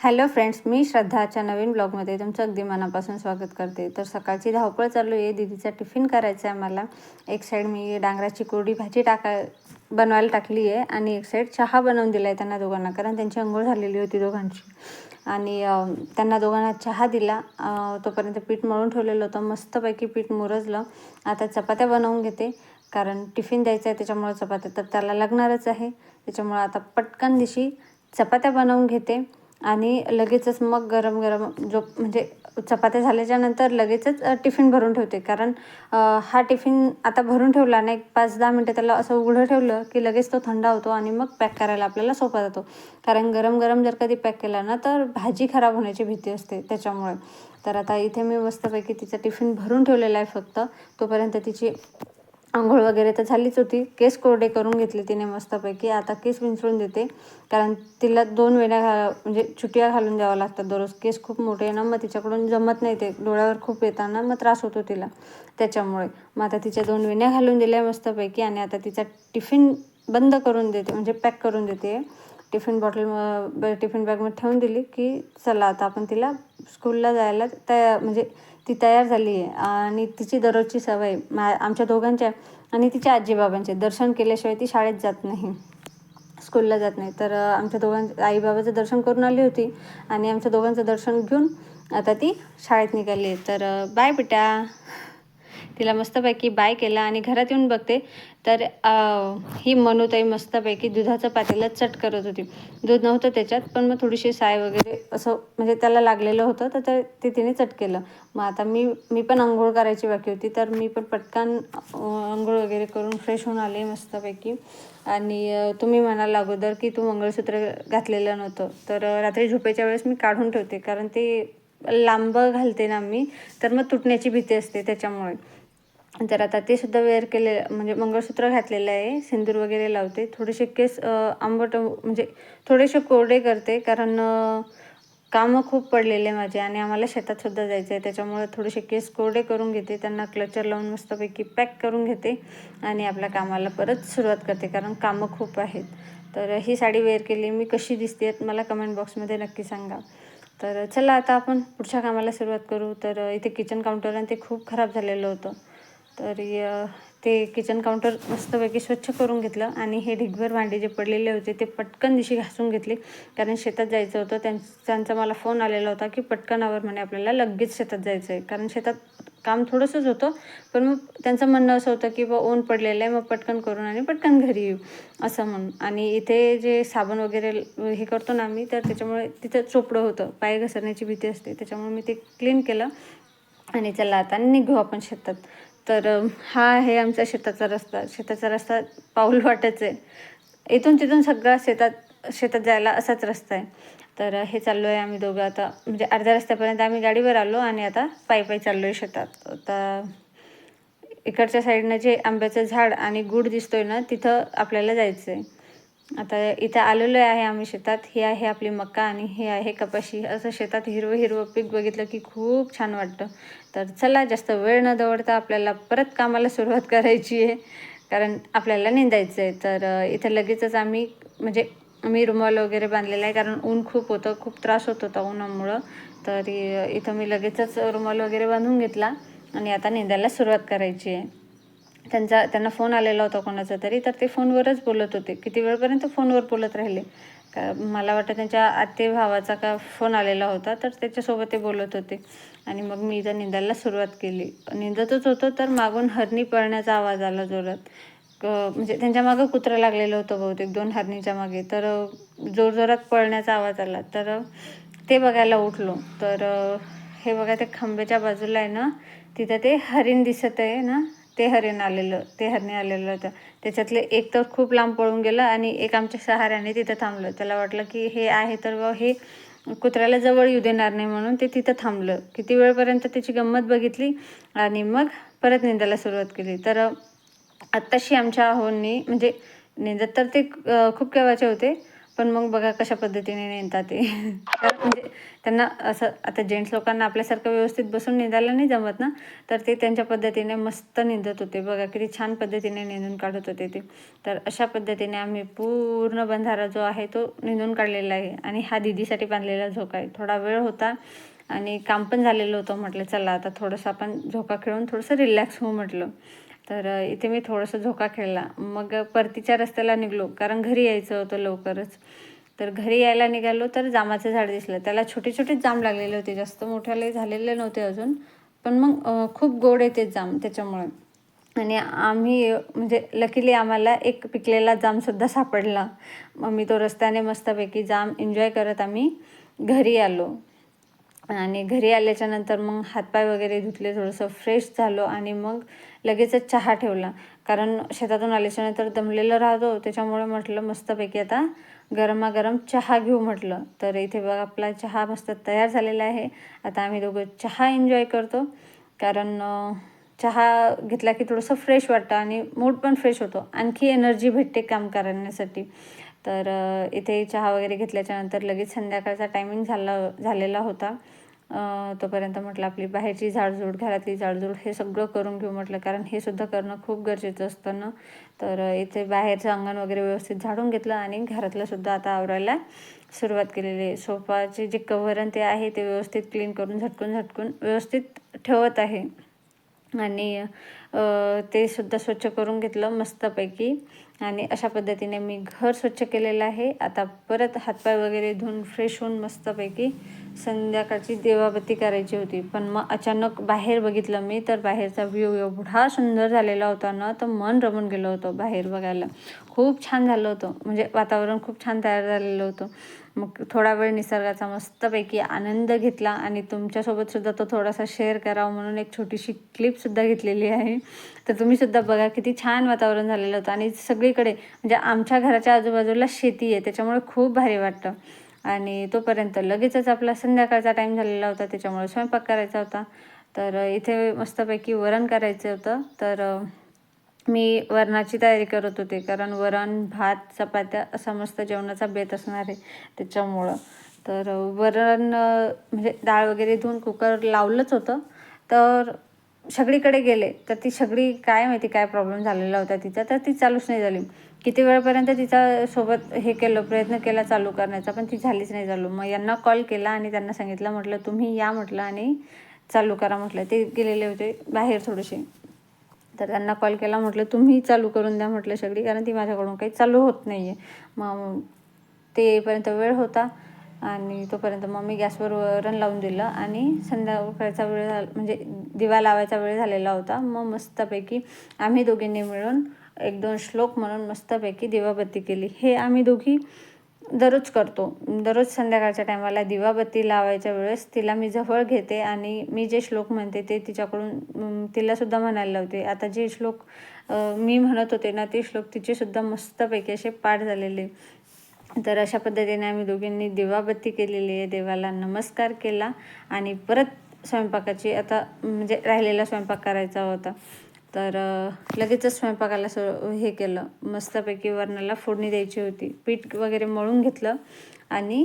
Hello friends मी श्रद्धाच्या नवीन ब्लॉगमध्ये तुमचं अगदी मनापासून स्वागत करते. तर सकाळची धावपळ चालू आहे. दीदीचा टिफिन करायचा आहे मला. एक साईड मी डांगराची कोरडी भाजी टाका बनवायला टाकली आहे आणि एक साईड चहा बनवून दिला आहे त्यांना दोघांना कारण त्यांची अंघोळ झालेली होती दोघांची. आणि त्यांना दोघांना चहा दिला. तोपर्यंत पीठ मळून ठेवलेलं होतं. मस्तपैकी पीठ मुरजलं. आता चपात्या बनवून घेते कारण टिफिन द्यायचं आहे त्याच्यामुळं चपात्या तर त्याला लागणारच आहे. त्याच्यामुळं आता पटकन दिशी चपात्या बनवून घेते. आणि लगेचच मग गरम गरम जो म्हणजे चपात्या झाल्याच्यानंतर लगेचच टिफिन भरून ठेवते. कारण हा टिफिन आता भरून ठेवला ना एक पाच दहा मिनटं त्याला असं उघडं ठेवलं की लगेच तो थंड होतो आणि मग पॅक करायला आपल्याला सोपा जातो. कारण गरम गरम जर कधी पॅक केला ना तर भाजी खराब होण्याची भीती असते त्याच्यामुळे. तर आता इथे मी मस्तपैकी तिचा टिफिन भरून ठेवलेला आहे फक्त. तोपर्यंत तिची आंघोळ वगैरे तर झालीच होती. केस कोरडे करून घेतले तिने मस्तपैकी. आता केस विंचळून देते. कारण तिला दोन वेळा घा म्हणजे चुटिया घालून द्यावं लागतात दररोज. केस खूप मोठे आहे ना मग तिच्याकडून जमत नाही ते. डोळ्यावर खूप येताना मग त्रास होतो तिला. त्याच्यामुळे. मग आता तिच्या दोन वेण्या घालून दिल्या मस्तपैकी आणि आता तिचा टिफिन बंद करून देते म्हणजे पॅक करून देते. टिफिन बॉटल म- टिफिन बॅगमध्ये ठेवून दिली की चला आता आपण तिला स्कूलला जायला तयार म्हणजे ती तयार झाली आहे. आणि तिची दररोजची सवय मा आमच्या दोघांच्या आणि तिच्या आजीबाबांचे. दर्शन केल्याशिवाय ती शाळेत जात नाही. स्कूलला जात नाही. तर आमच्या दोघां आईबाबाचं दर्शन करून आली होती. आणि आमच्या दोघांचं दर्शन घेऊन आता ती शाळेत निघाली आहे. तर बाय बेटा. तिला मस्तपैकी बाय केला आणि घरात येऊन बघते. तर ही मनूताई मस्तपैकी दुधाचं पातेलं चट करत होती. दूध नव्हतं त्याच्यात पण मग थोडीशी साय वगैरे असं म्हणजे त्याला लागलेलं होतं तर ते- ते तिने चट केलं. मग आता मी मी पण आंघोळ करायची बाकी होती तर मी पण पटकन आंघोळ वगैरे करून फ्रेश होऊन आले मस्तपैकी. आणि तुम्ही म्हणाला अगोदर की तू मंगळसूत्र घातलेलं नव्हतं. तर रात्री झोपेच्या वेळेस मी काढून ठेवते कारण ते लांब घालते ना मी तर मग तुटण्याची भीती असते त्याच्यामुळे. तर आता ते सुद्धा वेअर केले म्हणजे मंगळसूत्र घातलेलं आहे सिंदूर वगैरे लावते. थोडेसे केस आंबट म्हणजे थोडेसे कोरडे करते कारण कामं खूप पडलेले माझे आणि आम्हाला शेतात सुद्धा जायचं आहे त्याच्यामुळे थोडेसे केस कोरडे करून घेते. त्यांना क्लचर लावून मस्तपैकी पॅक करून घेते आणि आपल्या कामाला परत सुरुवात करते कारण कामं खूप आहेत. तर ही साडी वेअर केली मी कशी दिसते मला कमेंट बॉक्समध्ये नक्की सांगा. तर चला आता आपण पुढच्या कामाला सुरुवात करू. तर इथे किचन काउंटर आणि ते खूप खराब झालेलं होतं. तर ते किचन काउंटर मस्तपैकी स्वच्छ करून घेतलं आणि हे ढिगभर भांडे जे पडलेले होते ते पटकन दिशी घासून घेतले. कारण शेतात जायचं होतं त्यां त्यांचा मला फोन आलेला होता की पटकन आवर म्हणे आपल्याला लगेच शेतात जायचं आहे कारण शेतात काम थोडंसंच होतं पण मग त्यांचं म्हणणं असं होतं की बा ऊन पडलेलं आहे मग पटकन करून आणि पटकन घरी येऊ असं म्हणून. आणि इथे जे साबण वगैरे हे करतो ना आम्ही तर त्याच्यामुळे तिथं चोपडं होतं पाय घसरण्याची भीती असते. त्याच्यामुळे मी ते क्लीन केलं आणि चला आता निघू आपण शेतात. तर हा आहे आमचा शेताचा रस्ता. शेताचा रस्ता पाऊल वाटच आहे इथून तिथून सगळा शेतात शेतात जायला असाच रस्ता आहे. तर हे चाललो आहे आम्ही दोघं आता. म्हणजे अर्ध्या रस्त्यापर्यंत आम्ही गाडीवर आलो आणि आता पायी पायी चाललो आहे शेतात. आता इकडच्या साईडनं जे आंब्याचं झाड आणि गुड दिसतोय ना तिथं आपल्याला जायचं आहे आता इथं आलेलो आहे आम्ही शेतात. ही आहे आपली मका आणि हे आहे कपाशी. असं शेतात हिरवं हिरवं पीक बघितलं की खूप छान वाटतं. तर चला जास्त वेळ न दवडता आपल्याला परत कामाला सुरुवात करायची आहे. कारण आपल्याला निंदायचं आहे. तर इथं लगेचच आम्ही म्हणजे मी रुमाल वगैरे बांधलेला आहे. कारण ऊन खूप होतं खूप त्रास होत होता उन्हामुळं. तर इथं मी लगेचच रुमाल वगैरे बांधून घेतला आणि आता निंदायला सुरुवात करायची आहे. त्यांचा त्यांना फोन आलेला होता कोणाचा तरी तर ते फोनवरच बोलत होते. किती वेळपर्यंत फोनवर बोलत राहिले? का मला वाटतं त्यांच्या आते भावाचा का फोन आलेला होता तर त्याच्यासोबत ते बोलत होते. आणि मग मी इथं निंदायला सुरुवात केली. निंदतच होतो तर मागून हरणी पळण्याचा आवाज आला जोरात. क म्हणजे त्यांच्या मागं कुत्रं लागलेलं होतं बहुतेक दोन हरणीच्या मागे. तर जोरजोरात पळण्याचा आवाज आला. तर ते बघायला उठलो. तर हे बघा ते खांब्याच्या बाजूला आहे ना तिथं ते हरिण दिसत आहे ना ते हरिण आलेलं ते हरणे आलेलं होतं. त्याच्यातले एक तर खूप लांब पळून गेलं आणि एक आमच्या सहाऱ्याने तिथं थांबलं. त्याला वाटलं की हे आहे तर बा हे कुत्र्याला जवळ येऊ देणार नाही म्हणून ते तिथं थांबलं. किती वेळपर्यंत त्याची गंमत बघितली आणि मग परत निंदायला सुरुवात केली. तर आत्ताशी आमच्या होनी म्हणजे निंदत तर ते खूप केव्हाचे होते पण मग बघा कशा पद्धतीने नेणतात ते. तर म्हणजे त्यांना असं आता जेंट्स लोकांना आपल्यासारखं व्यवस्थित बसून निंदायला नाही जमत ना तर ते त्यांच्या पद्धतीने मस्त निंदत होते. बघा किती छान पद्धतीने निंदून काढत होते ते. तर अशा पद्धतीने आम्ही पूर्ण बंधारा जो आहे तो निंदून काढलेला आहे. आणि हा दिदीसाठी बांधलेला झोका आहे. थोडा वेळ होता आणि काम पण झालेलं होतं म्हटलं चला आता थोडंसं आपण झोका खेळून थोडंसं रिलॅक्स होऊ म्हटलं. तर इथे मी थोडंसं झोका खेळला. मग परतीच्या रस्त्याला निघलो. कारण घरी यायचं होतं लवकरच. तर घरी यायला निघालो तर जामाचं झाड दिसलं. त्याला छोटे छोटेच जाम लागलेले होते. जास्त मोठ्याले झालेले नव्हते अजून. पण मग खूप गोड येते जाम त्याच्यामुळे. आणि आम्ही म्हणजे लकीली आम्हाला एक पिकलेला जामसुद्धा सापडला. मग मी तो रस्त्याने मस्तपैकी जाम एन्जॉय करत आम्ही घरी आलो. आणि घरी आल्याच्यानंतर मग हातपाय वगैरे धुतले थोडंसं फ्रेश झालो आणि मग लगेचच चहा ठेवला. कारण शेतातून आल्याच्यानंतर दमलेलं राहतो त्याच्यामुळे म्हटलं मस्तपैकी आता गरमागरम चहा घेऊ म्हटलं. तर इथे बघ आपला चहा मस्त तयार झालेला आहे. आता आम्ही दोघं चहा एन्जॉय करतो. कारण चहा घेतला की थोडंसं फ्रेश वाटतं आणि मूड पण फ्रेश होतो. आणखी एनर्जी भेटते काम करण्यासाठी. तर इथे चहा वगैरे घेतल्याच्यानंतर लगेच संध्याकाळचा टायमिंग झाला झालेला होता. तोपर्यंत म्हटलं आपली बाहेरची झाडझूड घरातली झाडझूड हे सगळं करून घेऊ म्हटलं. कारण हे सुद्धा करणं खूप गरजेचं असतं ना. तर इथे बाहेरचं अंगण वगैरे व्यवस्थित झाडून घेतलं आणि घरातलं सुद्धा आता आवरायला सुरुवात केलेली आहे. सोफाचे जे कव्हरन ते आहे ते व्यवस्थित क्लीन करून झटकून झटकून व्यवस्थित ठेवत आहे. आणि ते सुद्धा स्वच्छ करून घेतलं मस्तपैकी. आणि अशा पद्धतीने मी घर स्वच्छ केलेलं आहे. आता परत हातपाय वगैरे धुवून फ्रेश होऊन मस्तपैकी संध्याकाळची देवाबत्ती करायची होती. पण मग अचानक बाहेर बघितलं मी तर बाहेरचा व्ह्यू एवढा सुंदर झालेला होता ना तर मन रमून गेलं होतं बाहेर बघायला. खूप छान झालं होतं. म्हणजे वातावरण खूप छान तयार झालेलं होतं. मग थोडा वेळ निसर्गाचा मस्तपैकी आनंद घेतला आणि तुमच्यासोबतसुद्धा तो थोडासा शेअर करावा म्हणून एक छोटीशी क्लिपसुद्धा घेतलेली आहे. तर तुम्हीसुद्धा बघा किती छान वातावरण झालेलं होतं. आणि सगळीकडे म्हणजे आमच्या घराच्या आजूबाजूला शेती आहे त्याच्यामुळे खूप भारी वाटतं. आणि तोपर्यंत लगेचच आपला संध्याकाळचा टाईम झालेला होता त्याच्यामुळे स्वयंपाक करायचा होता. तर इथे मस्तपैकी वरण करायचं होतं. तर मी वरणाची तयारी करत होते कारण वरण भात चपात्या असा मस्त जेवणाचा बेत असणार आहे त्याच्यामुळं. तर वरण म्हणजे डाळ वगैरे धुवून कुकर लावलंच होतं. तर सगळीकडे गेले. तर ती सगळी काय माहिती काय प्रॉब्लेम झालेला होता तिचा तर ती चालूच नाही झाली. किती वेळपर्यंत तिचा सोबत हे केलं प्रयत्न केला चालू करण्याचा पण ती झालीच नाही चालू. मग यांना कॉल केला आणि त्यांना सांगितलं म्हटलं तुम्ही या म्हटलं आणि चालू करा म्हटलं. ते गेलेले होते बाहेर थोडेसे. तर त्यांना कॉल केला म्हटलं तुम्ही चालू करून द्या म्हटलं सगळी कारण ती माझ्याकडून काही चालू होत नाही आहे मग तेपर्यंत वेळ होता आणि तोपर्यंत मग मी गॅसवर वरण लावून दिलं आणि संध्याकाळचा वेळ झाला म्हणजे दिवा लावायचा वेळ झालेला होता. मग मस्तपैकी आम्ही दोघींनी मिळून एक दोन श्लोक म्हणून मस्तपैकी दिवाबत्ती केली. हे आम्ही दोघी दररोज करतो. दररोज संध्याकाळच्या टायमाला दिवाबत्ती लावायच्या वेळेस तिला मी जवळ घेते आणि मी जे श्लोक म्हणते ते तिच्याकडून तिलासुद्धा म्हणायला लावते. आता जे श्लोक मी म्हणत होते ना ते श्लोक तिचेसुद्धा मस्तपैकी असे पाठ झालेले. तर अशा पद्धतीने आम्ही दोघींनी दिवाबत्ती केलेली आहे. देवाला नमस्कार केला आणि परत स्वयंपाकाची आता म्हणजे राहिलेला स्वयंपाक करायचा होता. तर लगेचच स्वयंपाकाला स हे केलं. मस्तपैकी वरणाला फोडणी द्यायची होती. पीठ वगैरे मळून घेतलं आणि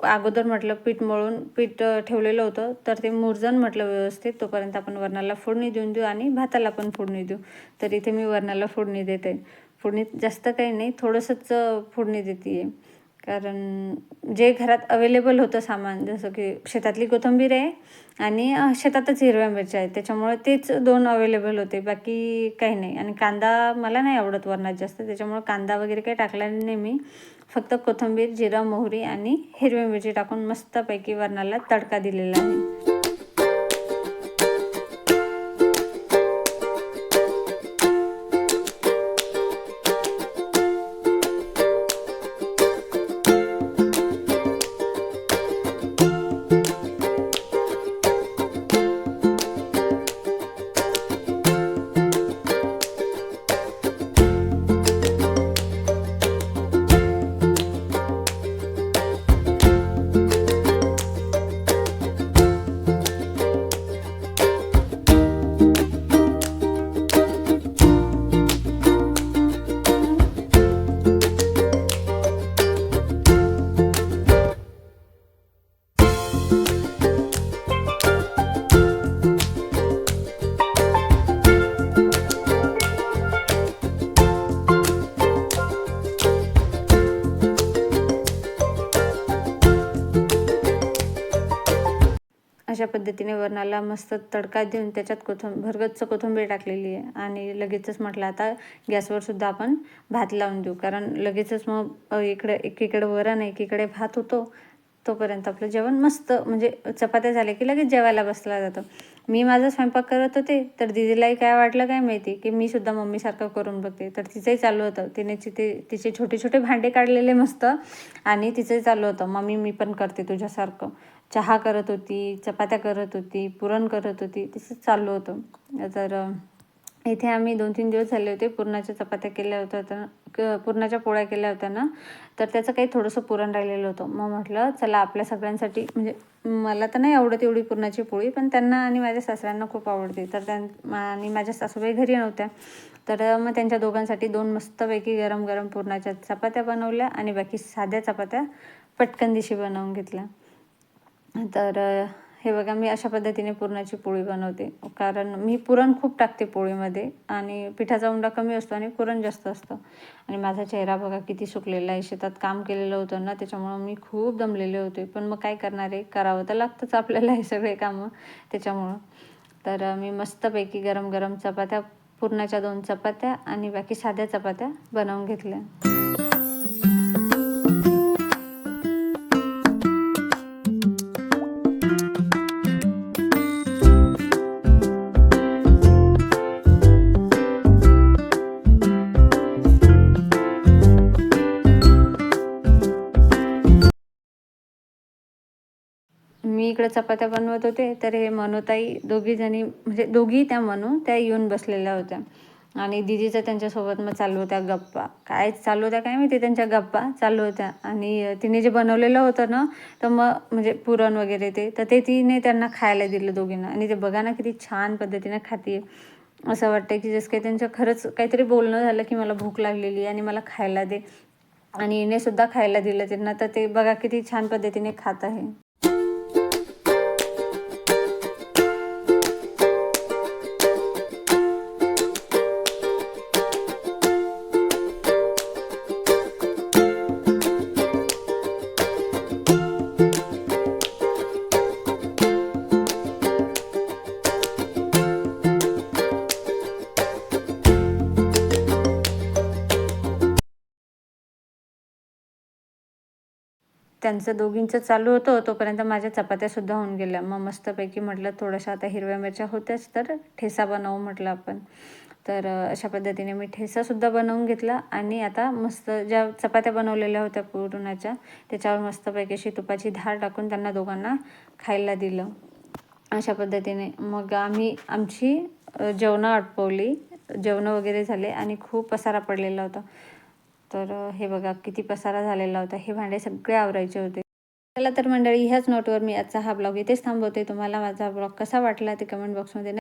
अगोदर म्हटलं पीठ मळून पीठ ठेवलेलं होतं. तर ते मुरजण म्हटलं व्यवस्थित. तोपर्यंत आपण वरणाला फोडणी देऊन देऊ आणि भाताला पण फोडणी देऊ. तर इथे मी वरणाला फोडणी देते. फोडणीत जास्त काही नाही थोडंसंच फोडणी देते आहे कारण जे घरात अवेलेबल होतं सामान जसं की शेतातली कोथिंबीर आहे आणि शेतातच हिरव्या मिरच्या आहेत. त्याच्यामुळे तेच दोन अवेलेबल होते. बाकी काही नाही. आणि कांदा मला नाही आवडत वरणात जास्त. त्याच्यामुळे कांदा वगैरे काही टाकला नाही मी. फक्त कोथिंबीर जिरा मोहरी आणि हिरव्या मिरची टाकून मस्तपैकी वरणाला तडका दिलेला आहे. अशा पद्धतीने वरणाला मस्त तडका देऊन त्याच्यात कोथं भरगच्च कोथिंबीर टाकलेली आहे. आणि लगेचच म्हटलं आता गॅसवर सुद्धा आपण भात लावून देऊ. कारण लगेचच मग अ, इकडे एकीकडे वरण एकीकडे भात होतो. तोपर्यंत आपलं जेवण मस्त म्हणजे चपात्या झाल्या की लगेच जेवायला बसला जातं. मी माझा स्वयंपाक करत होते तर दिदीलाही काय वाटलं काय माहिती की मी सुद्धा मम्मीसारखं करून बघते. तर तिचंही चालू होतं. तिने तिथे तिचे छोटे छोटे भांडे काढलेले मस्त आणि तिचंही चालू होतं. मम्मी मी पण करते तुझ्यासारखं. चहा करत होती चपात्या करत होती पुरण करत होती तिचं चालू होतं. तर इथे आम्ही दोन तीन दिवस झाले होते पुरणाच्या चपात्या केल्या होत्या तर क पुरणाच्या पोळ्या केल्या होत्या ना तर त्याचं काही थोडंसं पुरण राहिलेलं होतं. मग म्हटलं चला आपल्या सगळ्यांसाठी म्हणजे मला तर नाही आवडत एवढी पुरणाची पोळी पण त्यांना आणि माझ्या सासऱ्यांना खूप आवडते. तर त्यां आणि माझ्या सासूबाई घरी नव्हत्या. तर मग त्यांच्या दोघांसाठी दोन मस्तपैकी गरम गरम पुरणाच्या चपात्या बनवल्या आणि बाकी साध्या चपात्या पटकन दिशी बनवून घेतल्या. तर हे बघा मी अशा पद्धतीने पुरणाची पोळी बनवते. कारण मी पुरण खूप टाकते पोळीमध्ये आणि पिठाचा उंडा कमी असतो आणि पुरण जास्त असतं. आणि माझा चेहरा बघा किती सुकलेला आहे. शेतात काम केलेलं होतं ना त्याच्यामुळं मी खूप दमलेले होते. पण मग काय करणार आहे? करावं तर लागतंच आपल्याला हे सगळे कामं. त्याच्यामुळं. तर मी मस्तपैकी गरम गरम चपात्या पुरणाच्या दोन चपात्या आणि बाकी साध्या चपात्या बनवून घेतल्या. इकडे चपात्या बनवत होते तर हे मनोताई दोघी जणी म्हणजे दोघी त्या मनू त्या येऊन बसलेल्या होत्या. आणि दिदीचं त्यांच्यासोबत मग चालू होत्या गप्पा. काय चालू होत्या काय माहिती त्यांच्या गप्पा चालू होत्या. आणि तिने जे बनवलेलं होतं ना तर मग म्हणजे पुरण वगैरे ते तर ते तिने त्यांना खायला दिलं दोघींना. आणि ते बघा ना किती छान पद्धतीने खाते असं वाटतं की जसं काही त्यांचं खरंच काहीतरी बोलणं झालं की मला भूक लागलेली आहे आणि मला खायला दे. आणि हिने सुद्धा खायला दिलं त्यांना तर ते बघा किती छान पद्धतीने खात आहे. त्यांचं दोघींचं चालू होतं तोपर्यंत माझ्या चपात्यासुद्धा होऊन गेल्या. मग मस्तपैकी म्हटलं थोड्याशा आता हिरव्या मिरच्या होत्याच तर ठेसा बनवू म्हटलं आपण. तर अशा पद्धतीने मी ठेसासुद्धा बनवून घेतला. आणि आता मस्त ज्या चपात्या बनवलेल्या होत्या पुरणाच्या त्याच्यावर मस्तपैकी अशी तुपाची धार टाकून त्यांना दोघांना खायला दिलं. अशा पद्धतीने मग आम्ही आमची जेवणं आटपवली. जेवणं वगैरे झाले आणि खूप पसारा पडलेला होता. तर हे बघा किती पसारा झालेला होता. हे भांडे सगळे आवरायचे होते. चला तर मंडळी ह्याच नोटवर मी आजचा हा ब्लॉग इथेच थांबवते. तुम्हाला माझा ब्लॉग कसा वाटला ते कमेंट बॉक्समध्ये